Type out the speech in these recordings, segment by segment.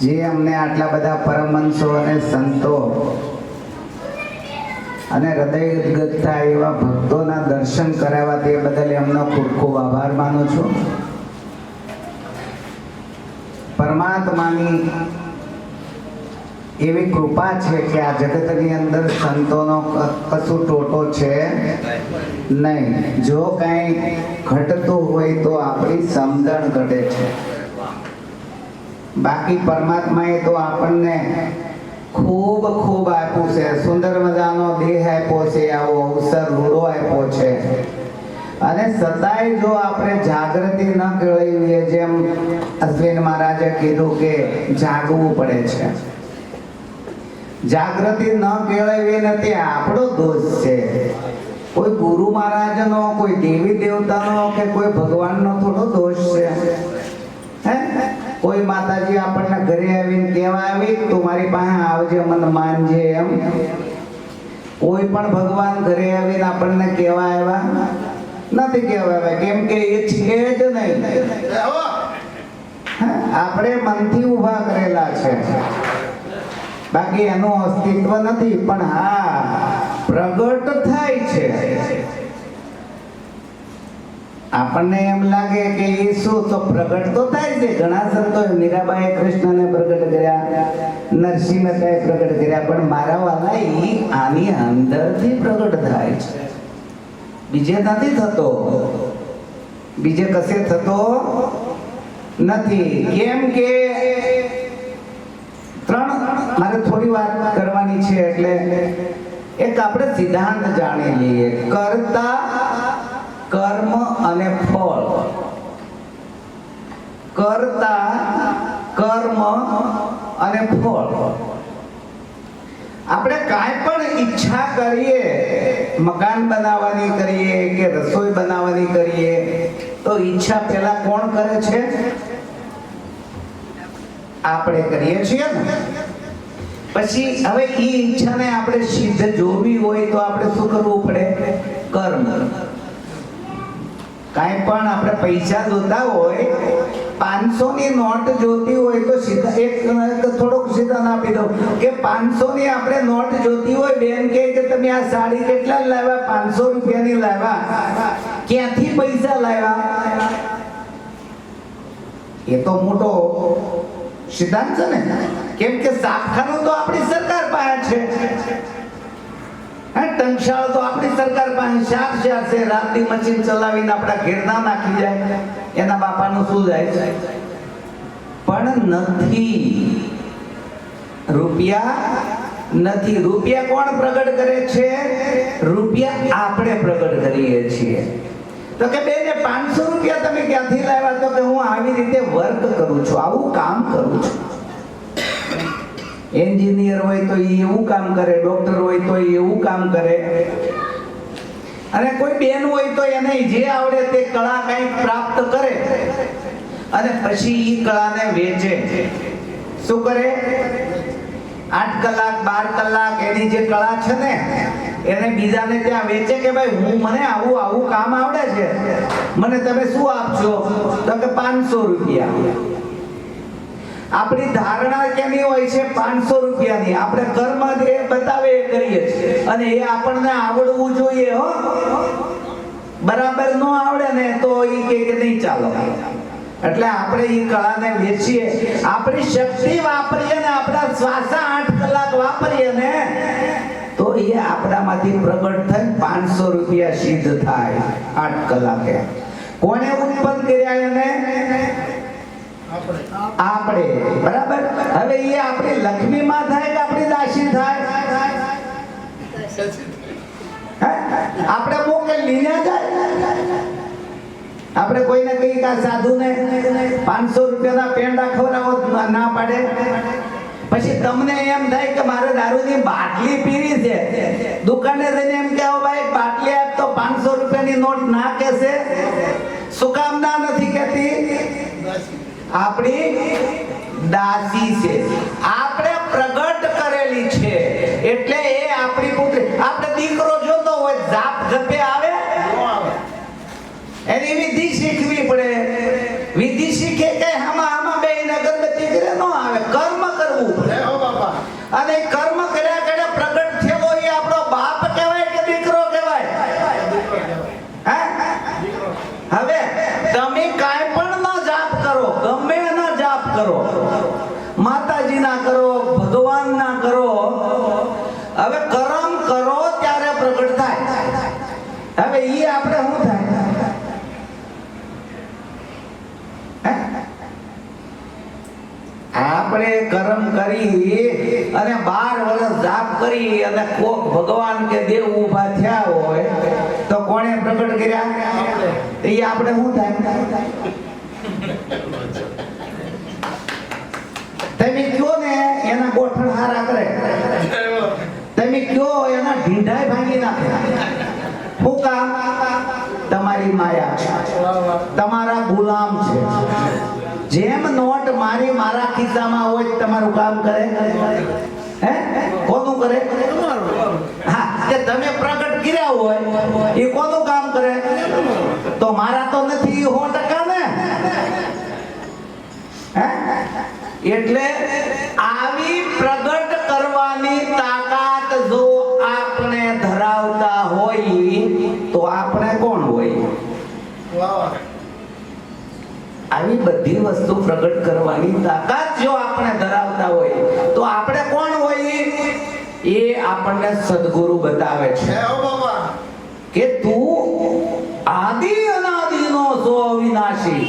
જે અમને આટલા બધા પરમહંસો અને સંતો અને હૃદય ગથતા એવા ભક્તોના દર્શન કરાવવા તે બદલ એમનો ખૂબ ખૂબ આભાર માનું છું. પરમાત્માની એવી કૃપા છે કે આ જગતની અંદર સંતોનો કશું ટોટો છે નહીં. જો કાંઈ ઘટતું હોય તો આપણી સમજણ ઘટે છે. બાકી પરમાત્માએ તો આપણને ખૂબ ખૂબ આપ્યું છે. સુંદર મજાનો દેહ આપ્યો છે, આવો અવસર રૂડો આપ્યો છે. અને સતાય જો આપણે જાગૃતિ ન કેળવીએ, જેમ અશ્વિન મહારાજે કીધું કે જાગવું પડે છે. જાગૃતિ ન કેળવીએ ને તે આપણો દોષ છે. કોઈ ગુરુ મહારાજનો, કોઈ દેવી દેવતાનો કે કોઈ ભગવાનનો થોડો દોષ છે. હે? કોઈ માતાજી આપણને ઘરે આવીને કહેવા આવી, તું મારી પાસે આવજે, મને માનજે એમ. કોઈ પણ ભગવાન ઘરે આવીને આપણને કહેવા આવ્યા નથી કહેવા આવ્યા. કેમ કે એ છે જ નહીં? આપણે મનથી ઊભા કરેલા છે. બાકી એનું અસ્તિત્વ નથી, પણ હા, પ્રગટ થાય છે. આપણને એમ લાગે કે ઈસુ તો પ્રગટ તો થાય છે. ઘણા સંતો મીરાબાઈએ કૃષ્ણને પ્રગટ કર્યા, નરસિંહ મહેતાએ પ્રગટ કર્યા, પણ મારા વાલા એ આની અંદરથી પ્રગટ થાય છે. બીજે નથી થતો. બીજે કશે થતો નથી. કેમ કે ત્રણ, મારે થોડી વાત કરવાની છે એટલે એક આપણે સિદ્ધાંત જાણી લઈએ. કર્તા કર્મ અને ફળ. કરતા, કર્મ અને ફળ. આપણે કાંઈ પણ ઈચ્છા કરીએ, મકાન બનાવવાની કરીએ કે રસોઈ બનાવવાની કરીએ, તો ઈચ્છા પહેલા કોણ કરે છે? આપણે કરીએ છીએ ને. પછી હવે એ ઈચ્છાને આપણે સિદ્ધ જોવી હોય તો આપણે શું કરવું પડે? કર્મ. કાંઈ પણ આપણે પૈસા જોતા હોય પાંચસો ની નોટ જોતી હોય તો સીધા એક થોડોક સિદ્ધાંત આપી દઉં. કે પાંચસો ની આપણે નોટ જોતી હોય, બેન કે તમે આ સાડી કેટલા લાવ્યા? પાંચસો રૂપિયાની લાવ્યા. ક્યાંથી પૈસા લાવ્યા? એ તો મોટો સિદ્ધાંત છે ને. કેમ કે શાખાનું તો આપણી સરકાર પાસે છે. હે ટંકશાળ તો આપણી સરકાર પાસે શાક શાર છે. રાતની મશીન ચલાવીને આપણા ઘેરના નાખી જાય. એના બાપાનું શું જાય પણ નથી. રૂપિયા નથી. રૂપિયા કોણ પ્રગટ કરે છે? રૂપિયા આપણે પ્રગટ કરીએ છીએ. તો કે બેન, પાંચસો રૂપિયા તમે ક્યાંથી લાવ્યા? તો કે હું આવી રીતે વર્ક કરું છું, આવું કામ કરું છું. એન્જિનિયર હોય તો એ એવું કામ કરે, ડોક્ટર હોય તો એ એવું કામ કરે. અને કોઈ બેન હોય તો એને જે આવડે તે કળા કંઈક પ્રાપ્ત કરે. અને પછી એ કળાને વેચે. શું કરે? આઠ કલાક, બાર કલાક એની જે કળા છે ને, એને બીજાને ત્યાં વેચે કે ભાઈ, હું મને આવું આવું કામ આવડે છે. મને તમે શું આપશો? તો કે પાંચસો રૂપિયા. આપણી ધારણા કેની હોય છે? પાંચસો રૂપિયાની. આપણે ઘરમાં જે બતાવે એ કરીએ છીએ. અને એ આપણને આવડવું જોઈએ, હો. બરાબર ન આવડે ને તો એ કે નહીં ચાલો. એટલે આપણે એ કળાને વેચીએ. આપણી શક્તિ વાપરીએ ને આપણા શ્વાસા આઠ કલાક વાપરીએ ને, તો એ આપણામાંથી પ્રગટ થઈ પાંચસો રૂપિયા સિદ્ધ થાય આઠ કલાકે. કોને ઉત્પન્ન કર્યા એને? આપણે. બરાબર? હવે એ આપણી લક્ષ્મી માં થાય કે આપણી દાસી થાય? આપણે મોકલી ને જાય? આપણે કોઈને કહીએ કે સાધુ સાધુને પાંચસો રૂપિયાના પેંડા ખવડાવો, ન- પાડે. પછી તમને એમ થાય કે મારે દારૂની બાટલી પીવી છે. દુકાને જઈને એમ કે ભાઈ, બાટલી આપ તો પાંચસો રૂપિયાની નોટ ના કહેશે શું કામ ના નથી કહેતી? આપણી દાસી છે. આપણે પ્રગટ કરેલી છે. એટલે એ આપણી પુત્રી આપણે દીકરો જોતો હોય જાપ જપે આવે. એની વિધિ શીખવી પડે. વિધિ શીખે કે આમાં આમાં બે અગરબત્તી દીકરે ન આવે. કર્મ કરવું પડે. હો બાપા. અને કર્મ કર્યા કરે પ્રગટ થયેલો એ આપણો બાપ કહેવાય કે દીકરો કહેવાય હે હવે તમે કાંઈ પણ ના જાપ કરો ગમે એના જાપ કરો માતાજીના કરો ભગવાનના કરો હવે કરમ કરો ત્યારે પ્રગટ થાય હવે એ આપણે શું થાય? આપણે કર્મ કરી અને બાર વર્ષ જાપ કરી અને કોક ભગવાન કે દેવ ઊભા થયા હોય તો કોણે પ્રગટ કર્યા? એ આપણે શું થાય? તમે કયો ને એના ગોઠણ હારા કરે? તમે કયો એના ઢીંઢાઈ ભાંગી નાખે? કામ તમારી માયા છે. તમારા ગુલામ છે. જેમ નોટ મારી મારા ખિસ્સામાં હોય તમારું કામ કરે? હે? કોનું કરે? હા, કે તમે પ્રગટ કર્યા હોય, એ કોનું કામ કરે? તો મારા તો નથી સો ટકા ને હે? એટલે આવી આવી બધી વસ્તુ પ્રગટ કરવાની તાકાત જો આપણે ધરાવતા હોય તો આપણે કોણ હોય? એ આપણને સદગુરુ બતાવે છે. કે તું આદિ અનાદિનો સો અવિનાશી.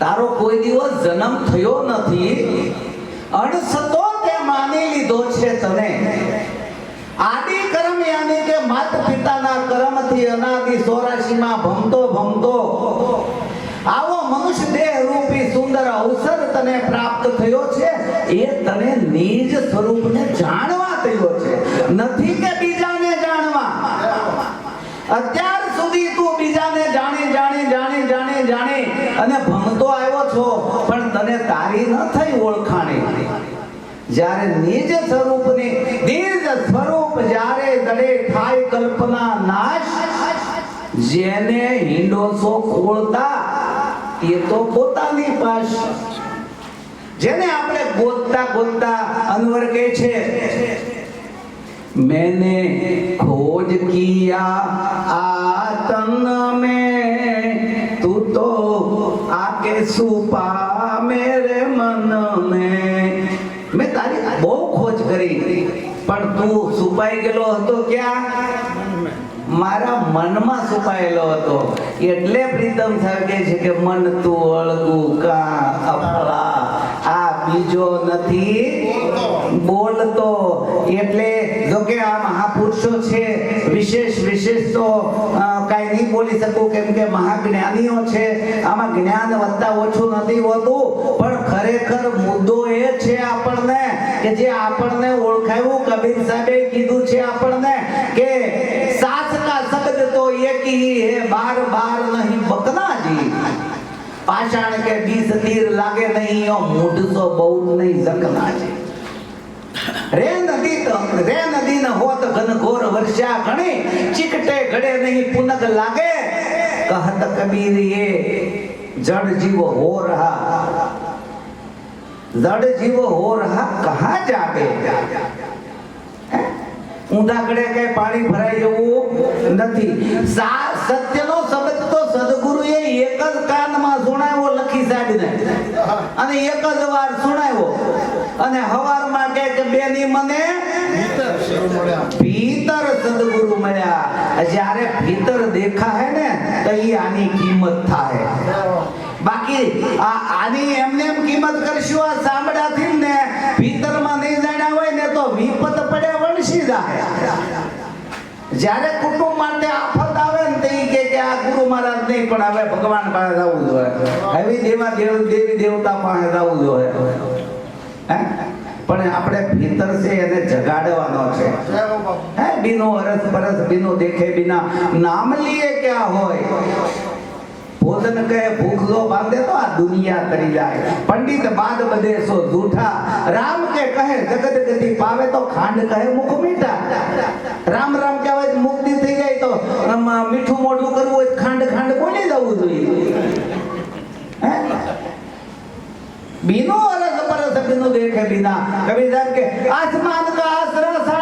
તારો કોઈ દિવસ જન્મ થયો નથી. અણસતો તે માની લીધો છે તને. આદિ કર્મ યાની કે માત પિતાના કર્મથી અનાદિ સોરાશીમાં ભમતો ભમતો. આવો મનુષ્ય દેહ રૂપી સુંદર અવસર તને પ્રાપ્ત થયો છે. એ તને નિજ સ્વરૂપને જાણવા થયો છે. નથી કે બીજાને જાણવા. અત્યાર સુધી તું બીજાને જાણી જાણી જાણી જાણી જાણી અને ભમતો આવ્યો છો, પણ તને તારી ન થઈ ઓળખાણી. જ્યારે નિજ સ્વરૂપની, નિજ સ્વરૂપ જ્યારે દડે થાય કલ્પના નાશ, જેને હિંડોસો ખોળતા એ તો પોતાની પાસ જેને આપણે ગોતતા ગોતતા અનવર કહે છે, મેને ખોજ કિયા આતન મે, તું તો આકે સુપા મેરે મન મે. મેં તારી બહુ ખોજ કરી, પણ તું સુપાઈ ગયેલો હતો ક્યાં? મારા મનમાં છુપાયેલો હતો. એટલે પ્રીતમ સાહેબ કહે છે કે, મન તું અળગું કા અફળા આ બીજો નથી બોલતો. એટલે જો કે આ મહાપુરુષો છે, વિશેષ વિશેષ તો કાંઈ નહીં બોલી શકું, કેમ કે મહાજ્ઞાનીઓ છે. આમાં જ્ઞાન વધતા ઓછું નથી હોતું, પણ ખરેખર મુદ્દો એ છે આપણને કે જે આપણને ઓળખાયું, કબીર સાહેબે કીધું છે આપણને કે બેટી હે, બાર બાર નહીં બકનાજી. પાષાણ કે બીજ તીર લાગે નહીં ઓ મૂઢસો બહુ નહીં જકનાજી. રે નદી રે નદી ન હોત ઘનઘોર વર્ષા ઘણી, ચીકટે ઘડે નહીં પુનગ લાગે. કહત કબીર એ, જડ જીવ હો. રહા જડ જીવ હો રહા કહા જાગે? ઊંધા કડે કઈ પાણી ભરાઈ જવું નથી. સત્યનો શબ્દ તો સદગુરુએ એક જ કાનમાં સુણાવ્યો લખી સાડીને અને એક જ વાર સુણાવ્યો. અને હવારમાં કહે કે બેની મને ભીતર સદગુરુ મળ્યા. જ્યારે ભીતર દેખાય ને તો એ આની કિંમત થાય બાકી આ આની એમને એમ કિંમત કરશું આ સાંભળાથી ને જ્યારે કુટુંબ માટે આફત આવે ને તે કે કે આ ગુરુ મહારાજ નહીં, પણ હવે ભગવાન પાસે જવું જોઈએ. હવે દેવા દેવ, દેવી દેવતા પાસે જવું જોઈએ. પણ આપણે ભીતર છે એને જગાડવાનો છે. હે? બીનો અરસ પરસ, બીનો દેખે બીના. નામ લીએ ક્યાં હોય? ભોજન કહે ભૂખ લો બાંધે તો આ દુનિયા કરી જાય. પંડિત બાદ બધે સો જૂઠા. રામ કે કહે, જગત ગતિ પાવે તો ખાંડ કહે, મુખ મીઠા. રામ રામ કહેવાય મુક્તિ થઈ જાય તો મીઠું મોઢું કરવું હોય ખાંડ ખાંડ કોને દવું જોઈએ? બીનો અરસ પરસ બીનો દેખે બીના. કબીર સાહેબ કે, આસમાન કા આસરા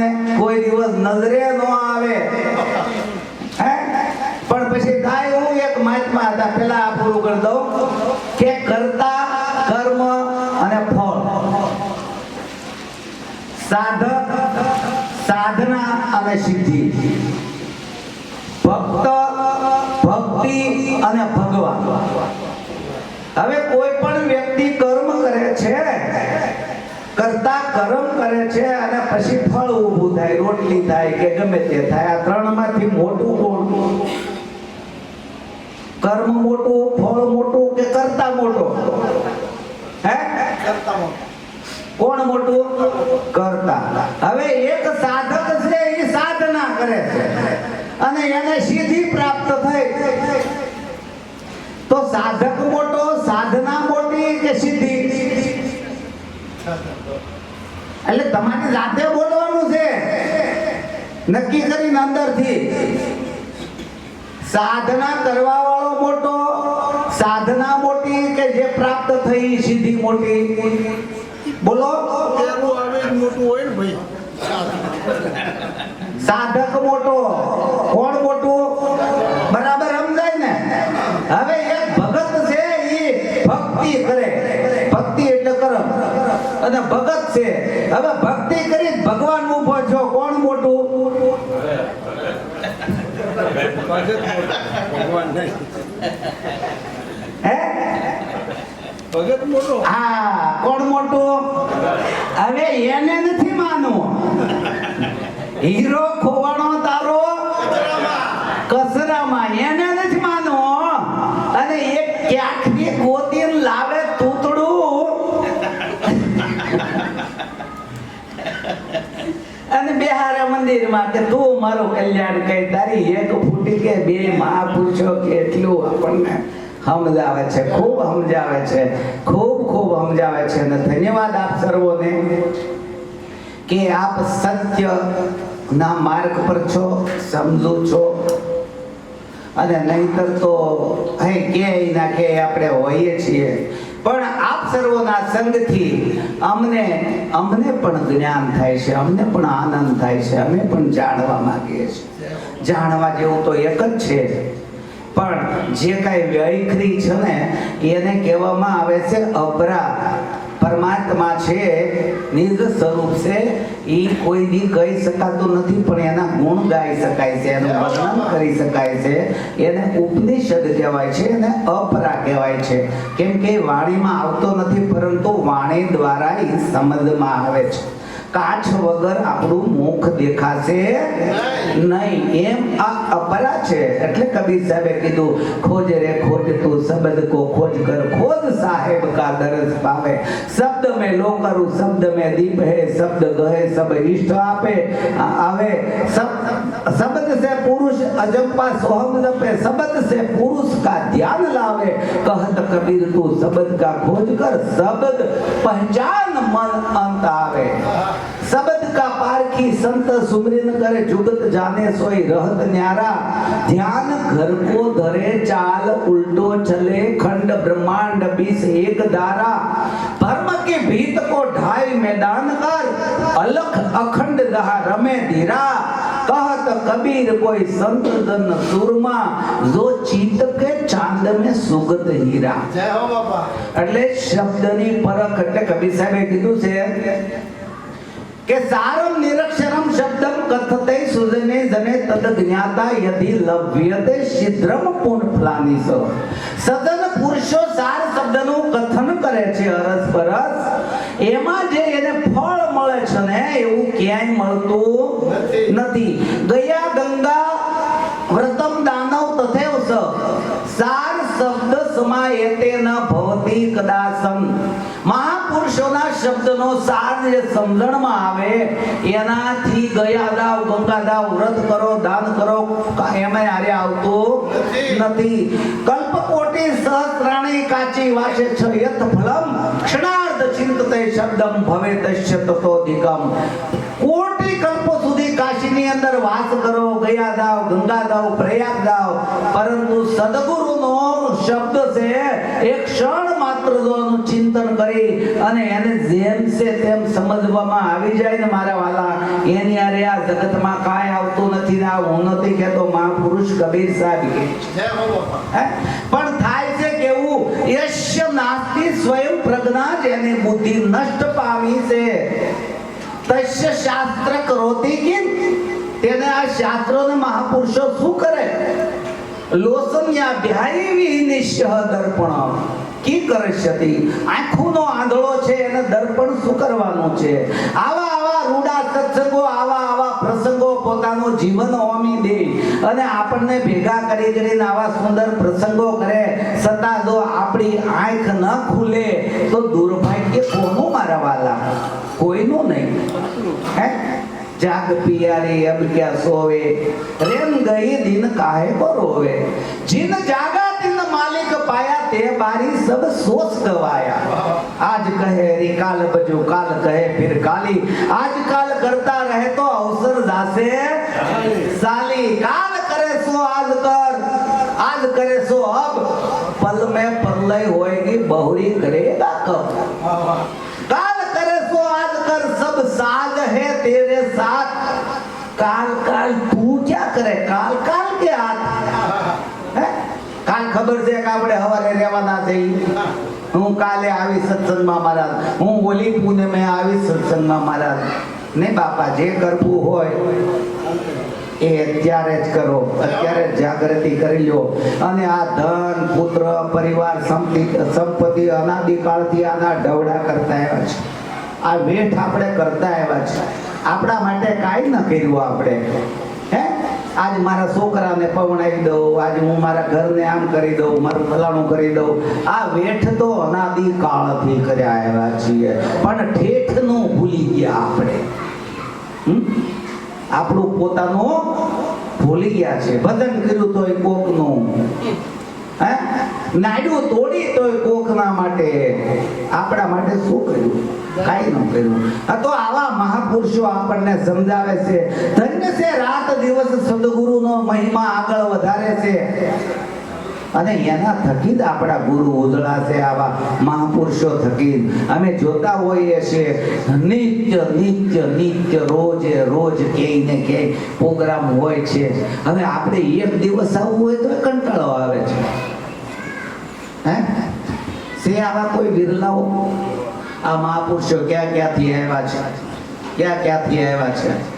જાપ કોઈ દિવસ નજરે ન આવે. હે? પણ પછી થાય હું એક મહાત્મા હતા, પેલા આ પૂરું કરી દઉં, કે કરતા કર્મ અને ફળ. સાધક, સાધના અને સિદ્ધિ. ભક્ત, ભક્તિ અને ભગવાન. હવે કોઈ પણ વ્યક્તિ કરતા કર્મ કરે છે અને પછી ફળ ઊભું થાય રોટલી થાય કે ગમે તે થાય. આ ત્રણમાંથી મોટું કોણ? કર્મ મોટું ફળ મોટું કે કરતા મોટો? હે? કરતા મોટો. કોણ મોટું? કરતા. હવે એક સાધક છે એ સાધના કરે છે. અને એને સિદ્ધિ પ્રાપ્ત થઈ. તો સાધક મોટો સાધના મોટી કે સિદ્ધિ એટલે તમારી જાતે બોલવાનું છે. નક્કી કરીને અંદરથી. સાધના કરવા વાળો મોટો સાધના મોટી કે જે પ્રાપ્ત થઈ સિદ્ધિ મોટી? બોલો. પેલું આવે જ મોટું હોય ને ભાઈ? સાધક મોટો કોણ મોટું? બરાબર સમજાય ને? હવે એક ભગત છે એ ભક્તિ કરે. અને ભગત છે. હવે ભક્તિ કરી ભગવાન ઊભો છો. કોણ મોટું? ભગવાન હે? ભગત મોટો. હા કોણ મોટો? હવે એને નથી માનવું. હીરો ખોવાણો મંદિરમાં કે તું મારું કલ્યાણ કે તારી એક ફૂટી કે બે મહાપુરુષો કે એટલું આપણને સમજાવે છે, ખૂબ સમજાવે છે, ખૂબ ખૂબ સમજાવે છે. અને ધન્યવાદ આપ સર્વોને કે આપ સત્ય ના માર્ગ પર છો, સમજો છો. અને નહીતર તો અહીં કે નાખે આપણે હોઈએ છીએ. પણ સર્વોના સંગથી અમને અમને પણ જ્ઞાન થાય છે, અમને પણ આનંદ થાય છે, અમે પણ જાણવા માંગીએ છીએ. જાણવા જેવું તો એક જ છે. પણ જે કાંઈ વૈખરી છે ને, એને કહેવામાં આવે છે અભરા પરમાત્મા છે, નિજ સ્વરૂપ છે એ કોઈ દી કહી શકાતું નથી, પણ એના ગુણ ગાઈ શકાય છે, એનું વર્ણન કરી શકાય છે. એને ઉપનિષદ કહેવાય છે, એને અપરા કહેવાય છે. કેમ કે વાણીમાં આવતો નથી, પરંતુ વાણી દ્વારા એ સમજમાં આવે છે. કાચ વગર આપણું દેખાશે નહીં એમ આ અપરા છે એટલે કબીર સાહેબે કીધું ખોજ રે ખોજ તું શબ્દ કો ખોજ કર ખોજ સાહેબ કા દરસ પાવે શબ્દ મેં લો કરું શબ્દ મેં દીપ હે શબ્દ ગહે સબ ઈષ્ટ આપે આવે શબ્દ સે પુરુષ અજંપા સોહમ જપે શબ્દ સે પુરુષ કા ધ્યાન લાવે કહત કબીર તું શબ્દ કા ખોજ કર શબ્દ પહેચાન મન અંત આવે का पारखी संत सुमरिन करे जुगत जाने सोई रहत न्यारा ध्यान घर को धरे चाल उल्टो चले खंड ब्रह्मांड बीस एक दारा धर्म के भीत को ढाई मैदान कर अलख अखंड रहा रमे धीरा कहत कबीर कोई संत जन सुरमा जो चीत के चांद में सुगत हीरा જય હો બાપા એટલે શબ્દની પરખ એટલે કબીર સાહેબે કીધું છે કે સારમ નિરક્ષરમ શબ્દમ કથતે સુજને જને તદ જ્ઞાતા યદિ લભ્યતે શિદ્રમ પૂર્ણ ફલાની સ. સદન પુરુષો સાર શબ્દનું કથન કરે છે અરસ પરસ. એમાં જે એને ફળ મળે છે ને એવું ક્યાંય મળતું નથી. ગયા ગંગા વ્રતમ દાનવ તથેવ સ. સાર શબ્દ સમાયતે ન ભવતી કદાસન મહાપુરુષોના શબ્દનો સાર જે સમજણમાં આવે એનાથી ગયા દાવ ગંગા દાવ વ્રત કરો દાન કરો એમાં આરે આવતું નથી. કલ્પકોટી સહસ્રાણી કાચી વાસે છ યત ફલમ ક્ષણાર્ધ ચિંતતે શબ્દમ ભવે તસ્ય તતોધિકમ કોટી કલ્પ કાશીની અંદર વાસ કરો ગયા દાવ ગંગા દાવ પ્રયાગ દાવ પરંતુ સદગુરુનો શબ્દ છે એક ક્ષણ માત્ર જો ચિંતન કરી અને એને જેમ છે તેમ સમજવામાં આવી જાય ને મારા વાલા એની અરે આ જગતમાં કાંઈ આવતું નથી ને આ હું નથી કહેતો મહાપુરુષ કબીર સાહેબ? પણ થાય છે કેવું યશ્ય નાસ્તિ સ્વયં પ્રજ્ઞા એની બુદ્ધિ નષ્ટ પામી છે. તસ્ય શાસ્ત્ર કરોતી કિમ? તેને આ શાસ્ત્રો ને મહાપુરુષો શું કરે? લોસન્યા ધ્યાયી નિશ્ચય દર્પણ કી કરશ્યતિ? આંખોનો આંધળો છે, એને દર્પણ શું કરવાનું છે? આવા આવા રૂડા સત્સંગો, આવા આવા પ્રસંગો પોતાનું જીવન હોમી દે અને આપણને ભેગા કરી કરીને આવા સુંદર પ્રસંગો કરે. છતાં જો આપણી આંખ ન ખુલે, તો દુર્ભાગ્ય કોનું મારા વાલા? કોઈનું નહીં. હે? જાગ પિયારી અબ ક્યા સોવે? રેમ ગઈ દિન કાહે બરોવે? જિન જાગા તિન માલિક પાયા, તે બારી સબ સોચ ગવાયા. આજ કહે રે કાલ, બજો કાલ કહે ફિર કાલી. આજ કાલ કરતા રહે તો અવસર જાસે સાલી. કાલ કરે સો આજ કર, આજ કરે સો અબ. પલ મે પરલય હોયગી બહુરી કરેગા કબ વાહ વાહ तेरे साथ काल काल तू क्या करे काल काल के हाथ હે? કાલ ખબર છે કે આપણે હવારે રહેવાના છે ઈ? હું કાલે આવી સત્સંગમાં મહારાજ હું ઓલી પૂનમે આવી સત્સંગમાં મહારાજ ને બાપા જે કરવું હોય એ અત્યારે જ કરો અત્યારે જ જાગૃતિ કરી લો અને આ ધન પુત્ર પરિવાર સંપત્તિ સંપત્તિ અનાદિકાળથી આના ઢવડા કરતા આવ્યા છે આ વેઠ આપણે કરતા આવ્યા છે આપણા માટે કાંઈ ન કર્યું આપણે. હે? આજ મારા છોકરાને પવણાવી દઉં, આજ હું મારા ઘરને આમ કરી દઉં, મારું ફલાણું કરી દઉં. આ વેઠ તો અનાદિ કાળથી કર્યા આવ્યા છીએ. પણ ઠેઠનું ભૂલી ગયા આપણે? આપણું પોતાનું ભૂલી ગયા છે. ભજન કર્યું એ કોકનું. હે? નાડ્યું તોડી તોય કોકના માટે આપણા માટે શું કર્યું? કાંઈ ન કર્યું. આ તો આવા મહાપુરુષો આપણને સમજાવે છે. ધન્ય છે રાત દિવસ સદગુરુનો મહિમા આગળ વધારે છે. અને એના થકી જ આપણા ગુરુ ઉજળાશે આવા મહાપુરુષો થકી અમે જોતા હોઈએ છીએ, નિત્ય નિત્ય નિત્ય, રોજે, રોજ ક્યાંય ને ક્યાંય પ્રોગ્રામ હોય છે. હવે આપણે એક દિવસ આવવું હોય તો કંટાળો આવે છે. હે? છે આવા કોઈ બિરલાઓ? આ મહાપુરુષો ક્યાં ક્યાંથી આવ્યા છે? ક્યાં ક્યાંથી આવ્યા છે?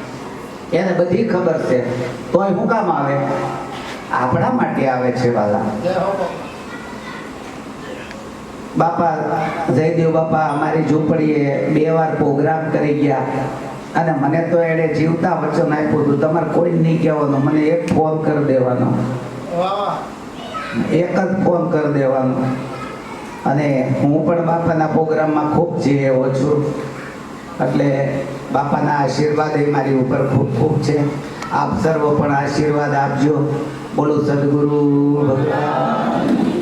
એને બધી ખબર છે. તોય હું કામ આવે? આપણા માટે આવે છે, વાલા. બાપા, જયદેવ બાપા, અમારી ઝૂંપડીએ બે વાર પ્રોગ્રામ કરી ગયા. અને મને તો એણે જીવતા વચન આપ્યું હતું. તમારે કોઈ નહીં કહેવાનું. મને એક ફોન કરી દેવાનો. વાહ. એક જ ફોન કરી દેવાનો. અને હું પણ બાપાના પ્રોગ્રામમાં ખૂબ આવ્યો છું. એટલે બાપાના આશીર્વાદ એ મારી ઉપર ખૂબ ખૂબ છે. આપ સર્વ પણ આશીર્વાદ આપજો. બોલો સદગુરુ ભગવાન.